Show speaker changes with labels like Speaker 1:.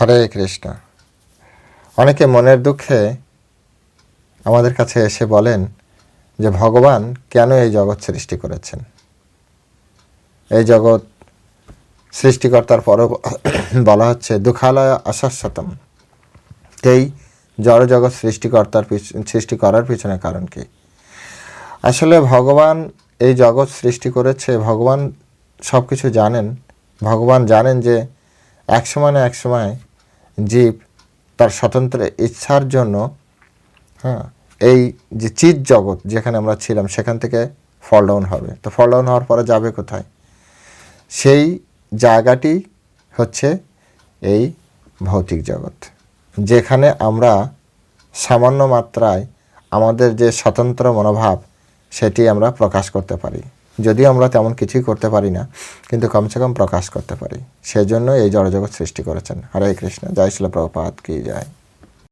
Speaker 1: হরে কৃষ্ণ। অনেকে মনের দুঃখে আমাদের কাছে এসে বলেন যে, ভগবান, কেন এই জগৎ সৃষ্টি করেছেন? এই জগৎ সৃষ্টিকর্তার পরও বলা হচ্ছে, দুঃখালয় অশাশ্বতম। এই জড় জগৎ সৃষ্টিকর্তার সৃষ্টি করার পিছনে কারণ কি? আসলে ভগবান এই জগৎ সৃষ্টি করেছে, ভগবান সব কিছু জানেন। ভগবান জানেন যে এক সময় না এক সময় জীব তার স্বতন্ত্র ইচ্ছার জন্য হ্যাঁ এই যে চিৎ জগৎ যেখানে আমরা ছিলাম, সেখান থেকে ফল ডাউন হবে। তো ফল ডাউন হওয়ার পরে যাবে কোথায়? সেই জায়গাটি হচ্ছে এই ভৌতিক জগৎ, যেখানে আমরা সামান্য মাত্রায় আমাদের যে স্বতন্ত্র মনোভাব, সেটি আমরা প্রকাশ করতে পারি। যদিও আমরা তেমন কিছুই করতে পারি না, কিন্তু কমসে কম প্রকাশ করতে পারি। সেজন্য এই জড়জগৎ সৃষ্টি করেছেন। হরে কৃষ্ণ। জয় শিল প্রপাত কি যায়